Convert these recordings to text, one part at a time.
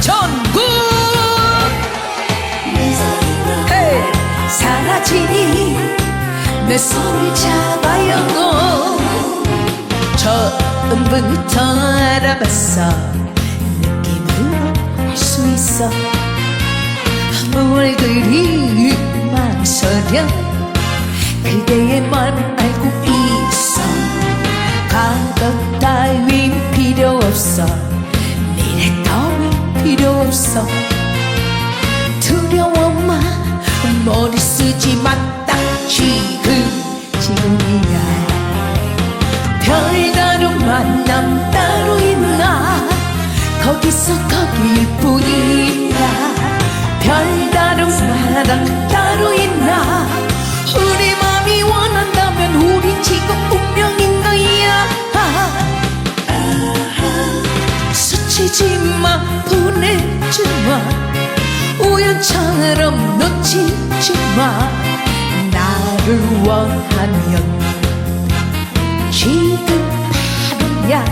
전국. 헤이, 사라지니 내 손을 잡아요. 처음부터 알아봤어. 느낌을 알 수 있어. 뭘 그리 망설여. 그대의 마음을 알고 있어. 과거 따윈 필요 없어 필요 없어. 두려워 마. 머리 쓰지 마딱 지금 지금이야. 별다른 만남 따로 있나? 거기서 거기일 뿐이야. 별다른 사랑 따로 있나? 우리 맘이 원한다면 우린 지금 운명인 거야. 스치지 마. 보내 지 마. 우연처럼 놓치지 마. 나를 원하면 지금 바로야.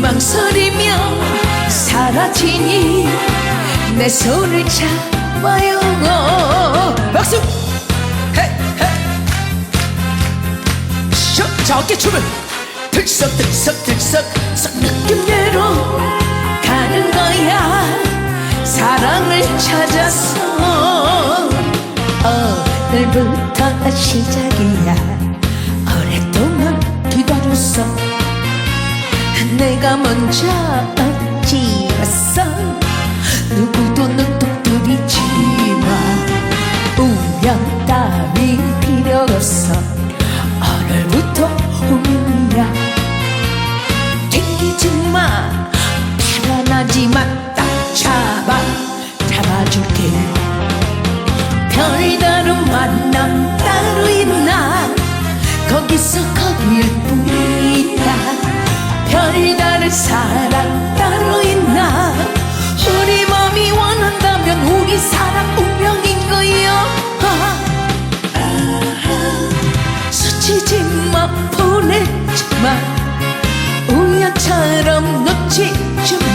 망설이며 사라지니 내 손을 잡아요. 박수! 헤, 헤. 쇼, 자 어깨춤을 들썩 들썩 들썩 썩 느낌대로 가는 거야. 사랑을 찾았어 오늘부터 시작이야. 오랫동안 기다렸어. 내가 먼저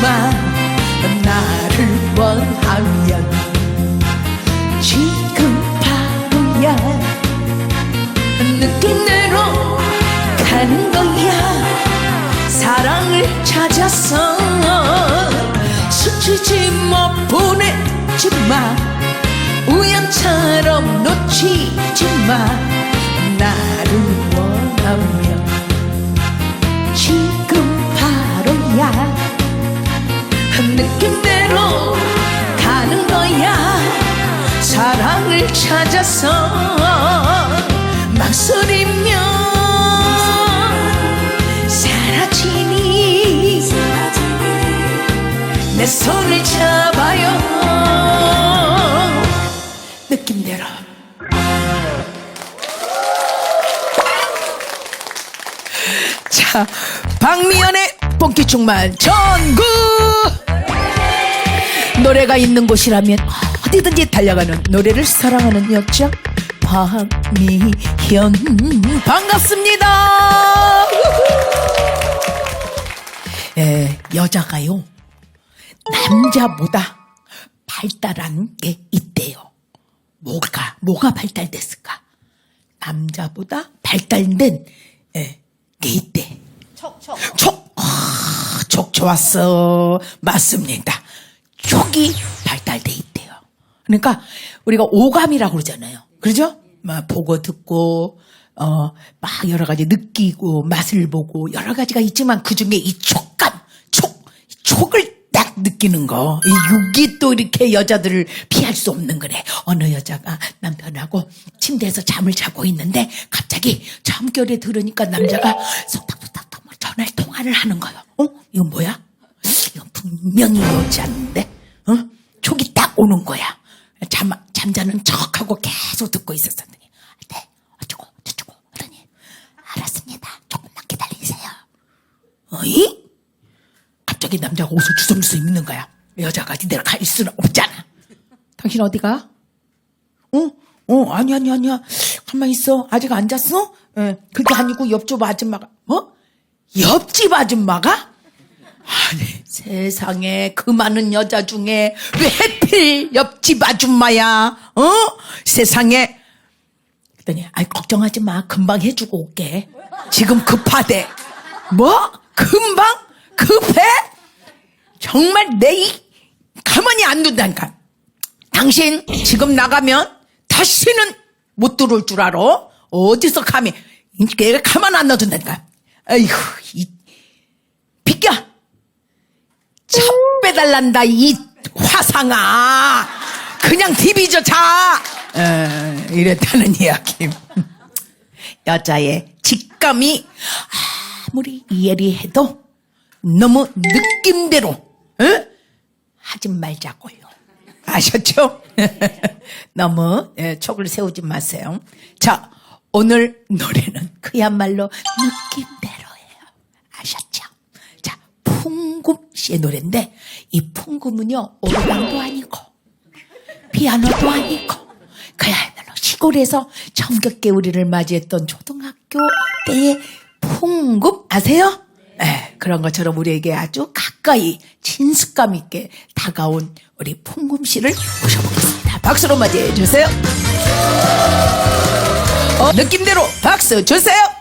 마 나를 원하면 지금 바로야. 느낌대로 가는 거야. 사랑을 찾아서 스치지 마 보내지 마. 우연처럼 놓치지 마. 나를 원하면 느낌대로 가는 거야. 사랑을 찾아서 망설이며 사라지니. 내 손을 잡아요. 느낌대로. 자 박미연의 뽕기 충만 전국 노래가 있는 곳이라면 어디든지 달려가는 노래를 사랑하는 여자 박미현 반갑습니다. 예, 여자가요 남자보다 발달한 게 있대요. 뭐가 뭐가 발달됐을까? 남자보다 발달된 예, 게 있대. 촉촉. 촉. 아, 촉 좋았어. 맞습니다. 촉이 발달돼 있대요. 그러니까 우리가 오감이라고 그러잖아요. 그러죠? 막 보고 듣고 어 막 여러 가지 느끼고 맛을 보고 여러 가지가 있지만 그 중에 이 촉감, 촉, 이 촉을 딱 느끼는 거. 이 육이 또 이렇게 여자들을 피할 수 없는 거래. 어느 여자가 남편하고 침대에서 잠을 자고 있는데 갑자기 잠결에 들으니까 남자가 속닥속닥 뭐 전화를 통화를 하는 거예요. 어? 이건 뭐야? 이건 분명히 여자인데, 어? 촉이 딱 오는 거야. 잠, 잠자는 척하고 계속 듣고 있었었더니, 네, 어쩌고, 저쩌고, 하더니, 알았습니다. 조금만 기다리세요. 어이? 갑자기 남자가 옷을 주섬주섬 입는 거야. 여자가 니들 갈 수는 없잖아. 당신 어디가? 어? 어, 아니, 아니, 아니야. 가만히 있어. 아직 안 잤어? 예, 그게 아니고 옆집 아줌마가, 어? 옆집 아줌마가? 아니, 세상에 그 많은 여자 중에 왜 해필 옆집 아줌마야? 어? 세상에. 그랬더니, 아이, 걱정하지 마. 금방 해주고 올게. 지금 급하대. 뭐? 금방? 급해? 정말 내 이, 가만히 안 둔다니까. 당신 지금 나가면 다시는 못 들어올 줄 알아? 어디서 감히, 걔가 가만 안 놔둔다니까. 아이고, 이, 비켜! 차 빼달란다, 이 화상아! 그냥 디비져 자! 어, 이랬다는 이야기. 여자의 직감이 아무리 예리해도 너무 느낌대로, 어? 하지 말자고요. 아셨죠? 너무 예, 촉을 세우지 마세요. 자, 오늘 노래는 그야말로 느낌대로예요. 아셨죠? 자, 풍금 씨의 노래인데 이 풍금은요 오르간도 아니고 피아노도 아니고 그야말로 시골에서 정겹게 우리를 맞이했던 초등학교 때의 풍금 아세요? 네, 그런 것처럼 우리에게 아주 가까이 친숙감 있게 다가온 우리 풍금 씨를 모셔보겠습니다. 박수로 맞이해 주세요. 어, 느낌대로 박수 주세요.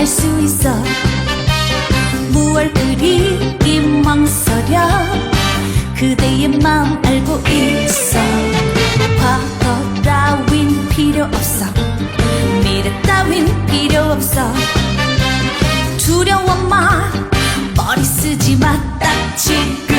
알 수 있어. 무얼 그리 망설여 그대의 마음 알고 있어. 과거 따윈 필요 없어. 미래 따윈 필요 없어. 두려워 마 머리 쓰지 마 딱지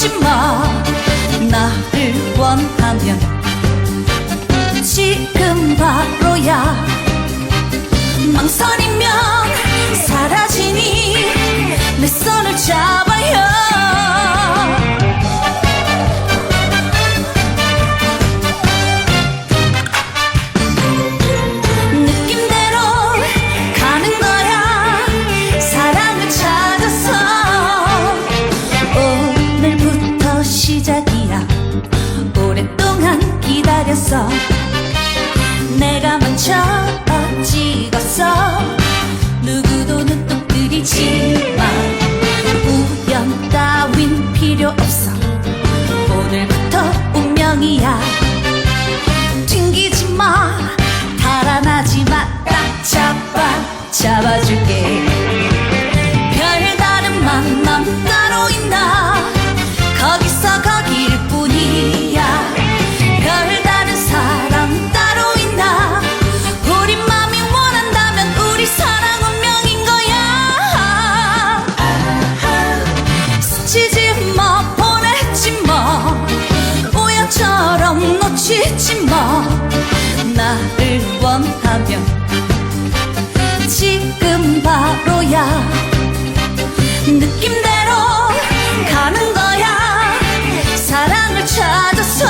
놓치지 마. 나를 원하면 지금 바로야. 망설이면 사라지니 내 손을 잡아 원하면 지금 바로야. 느낌대로 가는 거야. 사랑을 찾아서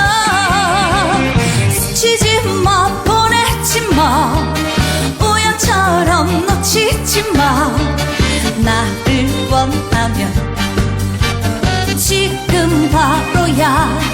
스치지 마 보내지 마. 우연처럼 놓치지 마. 나를 원하면 지금 바로야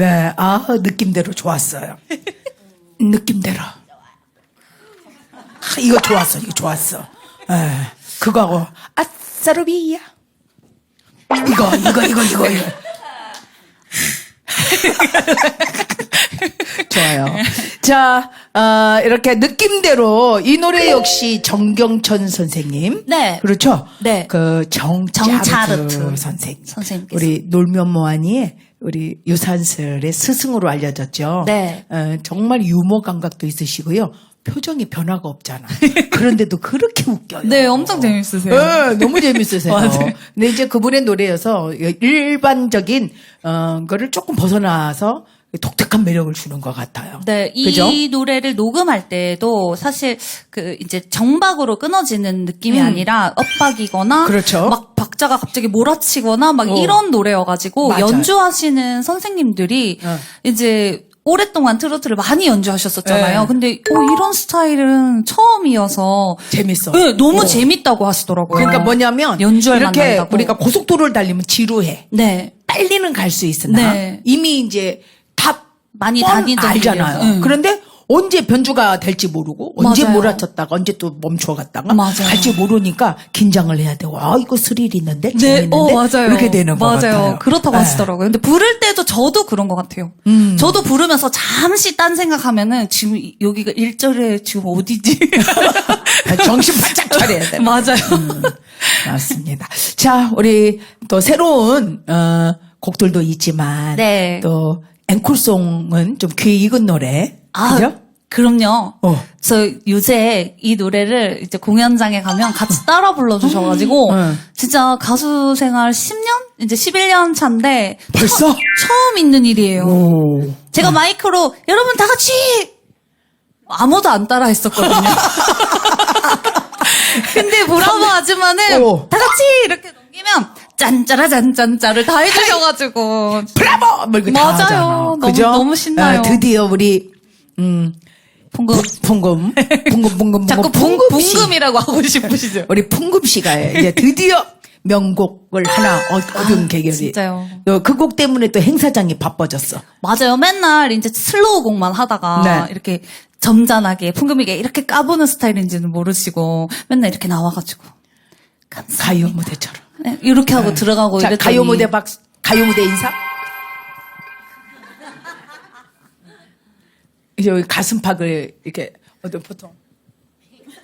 네, 아 느낌대로 좋았어요. 느낌대로. 아, 이거 좋았어, 이거 좋았어. 에, 그거하고 아싸로비야. 이거, 이거, 이거, 이거, 이거. 좋아요. 자, 어, 이렇게 느낌대로 이 노래 역시 정경천 선생님. 네. 그렇죠? 네. 그 정차르트, 정차르트 선생님. 선생님께서. 우리 놀면 뭐하니의 우리 유산슬의 스승으로 알려졌죠. 네. 어, 정말 유머 감각도 있으시고요. 표정이 변화가 없잖아. 그런데도 그렇게 웃겨요. 네, 엄청 재밌으세요. 네, 너무 재밌으세요. 근데 이제 그분의 노래여서 일반적인 어 거를 조금 벗어나서 독특한 매력을 주는 것 같아요. 네, 이 그죠? 노래를 녹음할 때도 사실 그 이제 정박으로 끊어지는 느낌이 음. 아니라 엇박이거나 그렇죠. 막 박자가 갑자기 몰아치거나 막 어. 이런 노래여가지고 맞아요. 연주하시는 선생님들이 어. 이제 오랫동안 트로트를 많이 연주하셨었잖아요. 네. 근데 어, 이런 스타일은 처음이어서 재밌어. 네, 너무 어. 재밌다고 하시더라고요. 그러니까 뭐냐면 연주할 이렇게 만난다고. 우리가 고속도로를 달리면 지루해. 네. 빨리는 갈 수 있으나 네. 이미 이제 다 많이 뻔 다니던 알잖아요. 응. 그런데 언제 변주가 될지 모르고 언제 맞아요. 몰아쳤다가 언제 또 멈춰 갔다가 맞아요. 갈지 모르니까 긴장을 해야 되고 아 이거 스릴 있는데 네, 재밌는데 어, 맞아요. 이렇게 되는 거. 같아요. 그렇다고 네. 하시더라고요. 근데 부를 때도 저도 그런 것 같아요. 음. 저도 부르면서 잠시 딴 생각하면은 지금 이- 여기가 1절에 지금 어디지? 정신 바짝 차려야 돼. 맞아요. 맞습니다. 자, 우리 또 새로운 어, 곡들도 있지만 네. 또 앵콜송은 좀 귀에 익은 노래. 아, 그죠? 그럼요. 어. 저 요새 이 노래를 이제 공연장에 가면 같이 따라 불러주셔가지고 응. 진짜 가수 생활 10년? 이제 11년 차인데 벌써? 처 음 있는 일이에요. 오. 제가 마이크로 여러분 다 같이 아무도 안 따라 했었거든요. 근데 브라보 아줌마는 오. 다 같이 이렇게 넘기면 짠짜라 짠짠짜를 다 해주셔가지고 브라보! 뭐 맞아요. 하잖아. 너무- 그죠? 너무 신나요. 아, 드디어 우리 음 풍금 풍금 풍금 풍금 자꾸 풍금. 붕금이라고 하고 싶으시죠? 우리 풍금 씨가 이제 드디어 명곡을 하나 얻- 얻은. 아, 진짜요. 그 곡 때문에 또 행사장이 바빠졌어. 맞아요. 맨날 이제 슬로우 곡만 하다가 네. 이렇게 점잖하게 풍금이게 이렇게 까보는 스타일인지는 모르시고 맨날 이렇게 나와가지고 감사. 가요 무대처럼. 네, 이렇게 하고 들어가고 자, 이랬더니 가요 무대 박 가요 무대 인사. 이제 여기 가슴팍을 이렇게 어떤 보통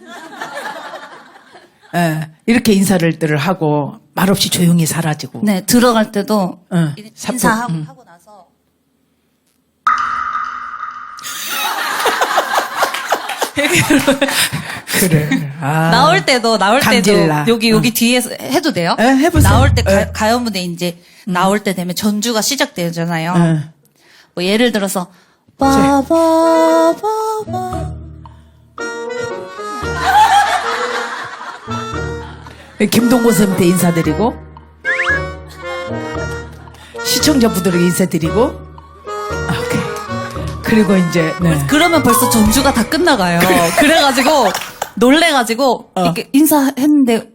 예, 이렇게 인사를 하고 말없이 조용히 사라지고 네 들어갈 때도 응, 이- 사표, 인사하고 응. 하고 나서 그래 아, 나올 때도 나올 감질나. 때도 여기 여기 뒤에서 해도 돼요? 에, 해보세요. 나올 때 에. 가, 요 무대 이제 나올 때 되면 전주가 시작되잖아요. 응. 뭐 예를 들어서 빠바바바 김동건 선생님한테 인사드리고 시청자분들에게 인사드리고 아, 오케이 그리고 이제 네. 그러면 벌써 전주가 다 끝나가요. 그래가지고 놀래가지고 어. 이렇게 인사했는데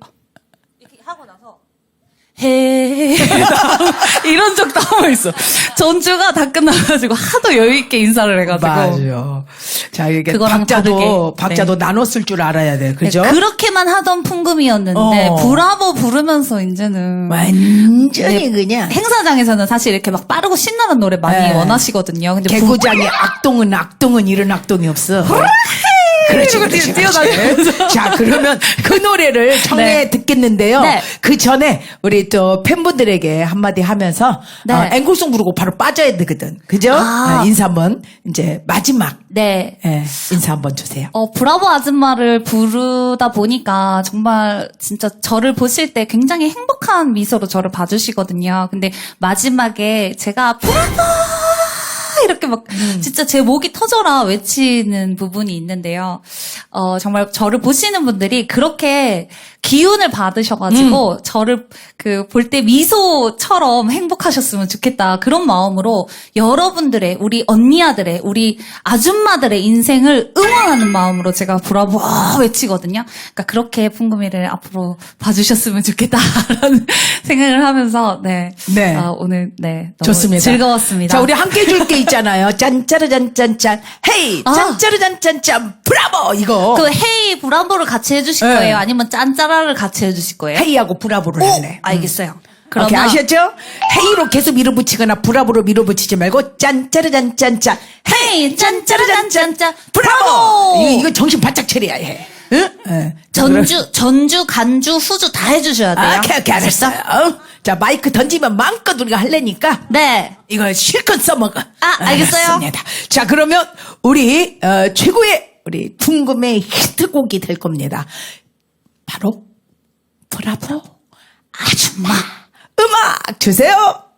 해 이런 적도 한번 있어. 전주가 다 끝나가지고 하도 여유 있게 인사를 해가지고 맞아요. 자, 이게 박자도 다르게. 박자도 나눠 쓸줄 알아야 돼. 그죠? 네, 그렇게만 하던 풍금이었는데 어. 브라보 부르면서 이제는 완전히 네, 그냥 행사장에서는 사실 이렇게 막 빠르고 신나는 노래 많이 네. 원하시거든요. 근데 부- 개구장의 악동은 악동은 이런 악동이 없어. 그렇지, 그렇지, 뛰어다니면서. 자, 그러면 그 노래를 청해 네. 듣겠는데요. 네. 그 전에 우리 또 팬분들에게 한마디 하면서 네. 어, 앵콜송 부르고 바로 빠져야 되거든. 그죠? 아. 어, 인사 한번 이제 마지막 네. 예, 인사 한번 주세요. 어, 브라보 아줌마를 부르다 보니까 정말 진짜 저를 보실 때 굉장히 행복한 미소로 저를 봐주시거든요. 근데 마지막에 제가 브라보! 이렇게 막 진짜 제 목이 터져라 외치는 부분이 있는데요. 어, 정말 저를 보시는 분들이 그렇게 기운을 받으셔가지고 저를 그 볼 때 미소처럼 행복하셨으면 좋겠다. 그런 마음으로 여러분들의 우리 언니아들의 우리 아줌마들의 인생을 응원하는 마음으로 제가 브라보 외치거든요. 그러니까 그렇게 풍금이를 앞으로 봐주셨으면 좋겠다라는 생각을 하면서 네, 네. 어, 오늘 네 좋습니다. 즐거웠습니다. 자, 우리 함께 해줄 게 있잖아요. 짠짜르 짠짠짠. 헤이! 아. 짠짜르 짠짠짠. 브라보! 이거. 그 헤이 브라보를 같이 해주실 네. 거예요? 아니면 짠짜라 를 같이 해주실 거예요? 헤이하고 브라보를 오, 하네. 알겠어요. 그러면- 오케이, 아셨죠? 헤이로 계속 밀어붙이거나 브라보로 밀어붙이지 말고 짠짜르잔 짠짠 헤이 짠짜르잔 짠짠 브라보! 이거, 이거 정신 바짝 차려야 해. 응? 응. 자, 그럼- 전주 전주 간주 후주 다 해주셔야 돼요. 아, 오케이, 오케이, 알았어. 어? 자, 마이크 던지면 마음껏 우리가 할래니까 네. 이거 실컷 써먹어. 아, 알겠어요. 알았습니다. 자, 그러면 우리 어, 최고의 우리 궁금의 히트곡이 될 겁니다. 바로 브라보 아줌마 음악 주세요.